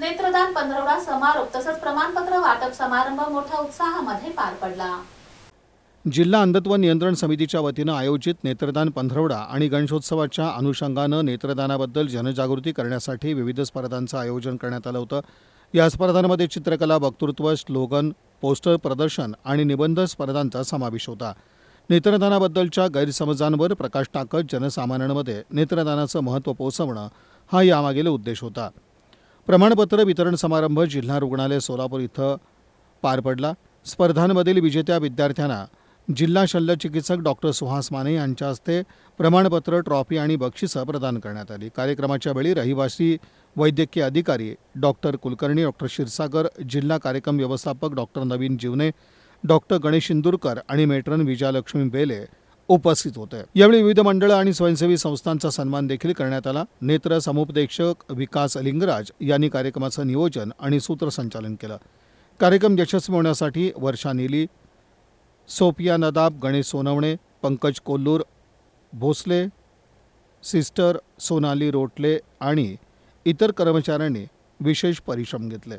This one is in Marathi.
नेत्रदान पंधरवडा समारोप तसंच प्रमाणपत्र वाटप समारंभ मोठ्या उत्साहामध्ये पार पडला. जिल्हा अंधत्व नियंत्रण समितीच्या वतीनं आयोजित नेत्रदान पंधरवडा आणि गणेशोत्सवाच्या अनुषंगानं नेत्रदानाबद्दल जनजागृती करण्यासाठी विविध स्पर्धांचं आयोजन करण्यात आलं होतं. या स्पर्धांमध्ये चित्रकला वक्तृत्व स्लोगन पोस्टर प्रदर्शन आणि निबंध स्पर्धांचा समावेश होता. नेत्रदानाबद्दलच्या गैरसमजांवर प्रकाश टाकत जनसामान्यांमध्ये नेत्रदानाचं महत्त्व पोहोचवणं हा यामागील उद्देश होता. प्रमाणपत्र वितरण समारंभ जिल्हा रुग्णालय सोलापूर इथं पार पडला. स्पर्धांमधील विजेत्या विद्यार्थ्यांना जिल्हा शल्यचिकित्सक डॉक्टर सुहास माने यांच्या हस्ते प्रमाणपत्र ट्रॉफी आणि बक्षिसं प्रदान करण्यात आली. कार्यक्रमाच्या वेळी रहिवासी वैद्यकीय अधिकारी डॉक्टर कुलकर्णी डॉक्टर क्षीरसागर जिल्हा कार्यक्रम व्यवस्थापक डॉक्टर नवीन जीवने डॉक्टर गणेश इंदुरकर आणि मेट्रन विजयालक्ष्मी बेले उपस्थित होते यावेळी विविध मंडळं आणि स्वयंसेवी संस्थांचा सन्मान देखील करण्यात आला. नेत्र समुपदेशक विकास लिंगराज यांनी कार्यक्रमाचं नियोजन आणि सूत्रसंचालन केलं. कार्यक्रम यशस्वी होण्यासाठी Varsha Nelly Sophia Nadab Ganesh Sonawane Pankaj Kollur Bhosale sister Sonali Rotle आणि इतर कर्मचाऱ्यांनी विशेष परिश्रम घेतले.